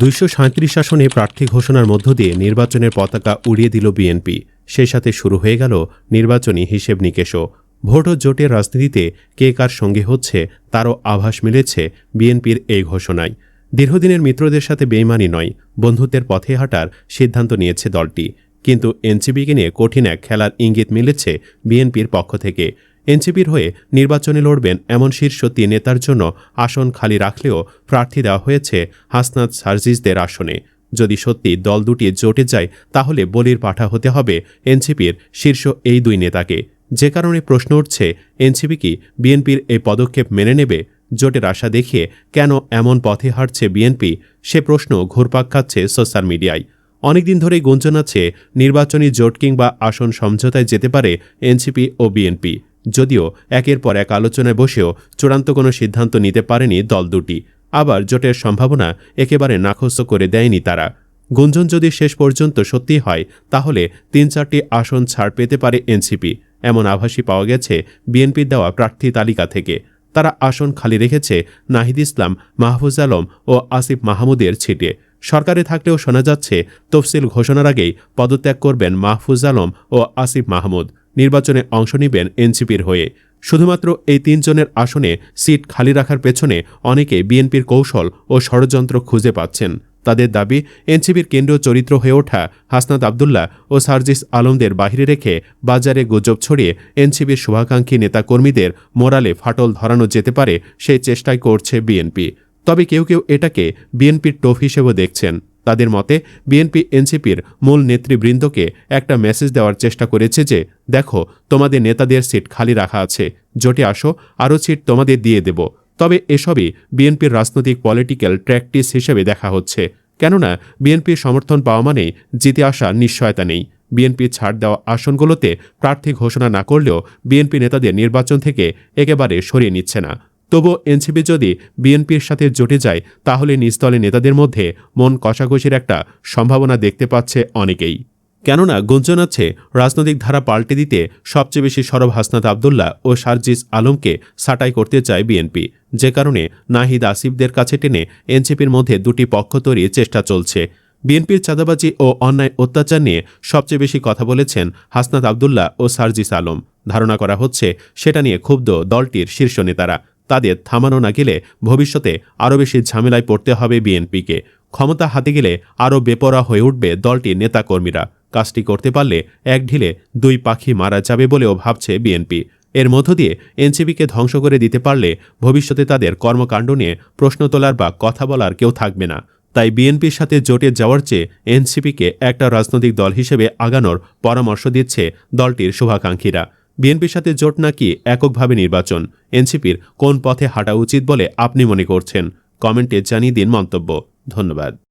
দুইশো সাঁত্রিশ আসনে প্রার্থী ঘোষণার মধ্য দিয়ে নির্বাচনের পতাকা উড়িয়ে দিল বিএনপি। সেই সাথে শুরু হয়ে গেল নির্বাচনী হিসেব নিকেশও। ভোট ও জোটের রাজনীতিতে কে কার সঙ্গে হচ্ছে তারও আভাস মিলেছে বিএনপির এই ঘোষণায়। দীর্ঘদিনের মিত্রদের সাথে বেইমানি নয়, বন্ধুত্বের পথে হাঁটার সিদ্ধান্ত নিয়েছে দলটি। কিন্তু এনসিপিকে নিয়ে কঠিন এক খেলার ইঙ্গিত মিলেছে বিএনপির পক্ষ থেকে। এনসিপির হয়ে নির্বাচনে লড়বেন এমন শীর্ষ তিন নেতার জন্য আসন খালি রাখলেও প্রার্থী দেওয়া হয়েছে হাসনাত সার্জিসদের আসনে। যদি সত্যি দল দুটি জোটে যায়, তাহলে বলির পাঠা হতে হবে এনসিপির শীর্ষ এই দুই নেতাকে। যে কারণে প্রশ্ন উঠছে, এনসিপি কি বিএনপির এই পদক্ষেপ মেনে নেবে? জোটের আশা দেখিয়ে কেন এমন পথে হাঁটছে বিএনপি? সে প্রশ্ন ঘুরপাক খাচ্ছে সোশ্যাল মিডিয়ায়। অনেকদিন ধরেই গুঞ্জন আছে, নির্বাচনী জোট কিংবা আসন সমঝোতায় যেতে পারে এনসিপি ও বিএনপি। যদিও একের পর এক আলোচনায় বসেও চূড়ান্ত কোনো সিদ্ধান্ত নিতে পারেনি দল দুটি। আবার জোটের সম্ভাবনা একেবারে নাখস্ত করে দেয়নি তারা। গুঞ্জন যদি শেষ পর্যন্ত সত্যি হয়, তাহলে তিন চারটি আসন ছাড় পেতে পারে এনসিপি। এমন আভাসই পাওয়া গেছে বিএনপির দেওয়া প্রার্থী তালিকা থেকে। তারা আসন খালি রেখেছে নাহিদ ইসলাম, মাহফুজ আলম ও আসিফ মাহমুদের ছিটে। সরকারে থাকলেও শোনা যাচ্ছে, তফসিল ঘোষণার আগেই পদত্যাগ করবেন মাহফুজ আলম ও আসিফ মাহমুদ। নির্বাচনে অংশ নেবেন এনসিপির হয়ে। শুধুমাত্র এই তিনজনের আসনে সিট খালি রাখার পেছনে অনেকে বিএনপির কৌশল ও ষড়যন্ত্র খুঁজে পাচ্ছেন। তাদের দাবি, এনসিপির কেন্দ্রীয় চরিত্র হয়ে ওঠা হাসনাত আবদুল্লাহ ও সার্জিস আলমদের বাহিরে রেখে বাজারে গুজব ছড়িয়ে এনসিপির শুভাকাঙ্ক্ষী নেতাকর্মীদের মোরালে ফাটল ধরানো যেতে পারে, সেই চেষ্টাই করছে বিএনপি। তবে কেউ কেউ এটাকে বিএনপির টোপ হিসেবেও দেখছেন। তাদের মতে বিএনপি এনসিপির মূল নেতৃবৃন্দকে একটা মেসেজ দেওয়ার চেষ্টা করেছে যে, দেখো, তোমাদের নেতাদের সিট খালি রাখা আছে। জোটে আসো, আরও সিট তোমাদের দিয়ে দেব। তবে এসবই বিএনপির রাজনৈতিক পলিটিক্যাল প্র্যাকটিস হিসেবে দেখা হচ্ছে। কেননা বিএনপির সমর্থন পাওয়া মানেই জিতে আসা নিশ্চয়তা নেই। বিএনপি ছাড় দেওয়া আসনগুলোতে প্রার্থী ঘোষণা না করলেও বিএনপি নেতাদের নির্বাচন থেকে একেবারে সরিয়ে নিচ্ছে না। তবুও এনসিপি যদি বিএনপির সাথে জোটে যায়, তাহলে নিস্তলে নেতাদের মধ্যে মন কষাকষির একটা সম্ভাবনা দেখতে পাচ্ছে অনেকেই। কেননা গুঞ্জন আছে, রাজনৈতিক ধারা পাল্টে দিতে সবচেয়ে বেশি সরব হাসনাত আবদুল্লাহ ও সার্জিস আলমকে সাটাই করতে চায় বিএনপি। যে কারণে নাহিদ আসিফদের কাছে টেনে এনসিপির মধ্যে দুটি পক্ষ তৈরির চেষ্টা চলছে। বিএনপির চাঁদাবাজি ও অন্যায় অত্যাচার নিয়ে সবচেয়ে বেশি কথা বলেছেন হাসনাত আবদুল্লাহ ও সার্জিস আলম। ধারণা করা হচ্ছে, সেটা নিয়ে ক্ষুব্ধ দলটির শীর্ষ নেতারা। তাদের থামানো না গেলে ভবিষ্যতে আরও বেশি ঝামেলায় পড়তে হবে বিএনপিকে। ক্ষমতা হাতে গেলে আরও বেপরা হয়ে উঠবে দলটির নেতাকর্মীরা। কাজটি করতে পারলে এক ঢিলে দুই পাখি মারা যাবে বলেও ভাবছে বিএনপি। এর মধ্য দিয়ে এনসিপিকে ধ্বংস করে দিতে পারলে ভবিষ্যতে তাদের কর্মকাণ্ড নিয়ে প্রশ্ন তোলার বা কথা বলার কেউ থাকবে না। তাই বিএনপির সাথে জোটে যাওয়ার চেয়ে এনসিপিকে একটা রাজনৈতিক দল হিসেবে আগানোর পরামর্শ দিচ্ছে দলটির শুভাকাঙ্ক্ষীরা। বিএনপির সাথে জোট নাকি এককভাবে নির্বাচন? এনসিপির কোন পথে হাঁটা উচিত বলে আপনি মনে করছেন? কমেন্টে জানিয়ে দিন মন্তব্য। ধন্যবাদ।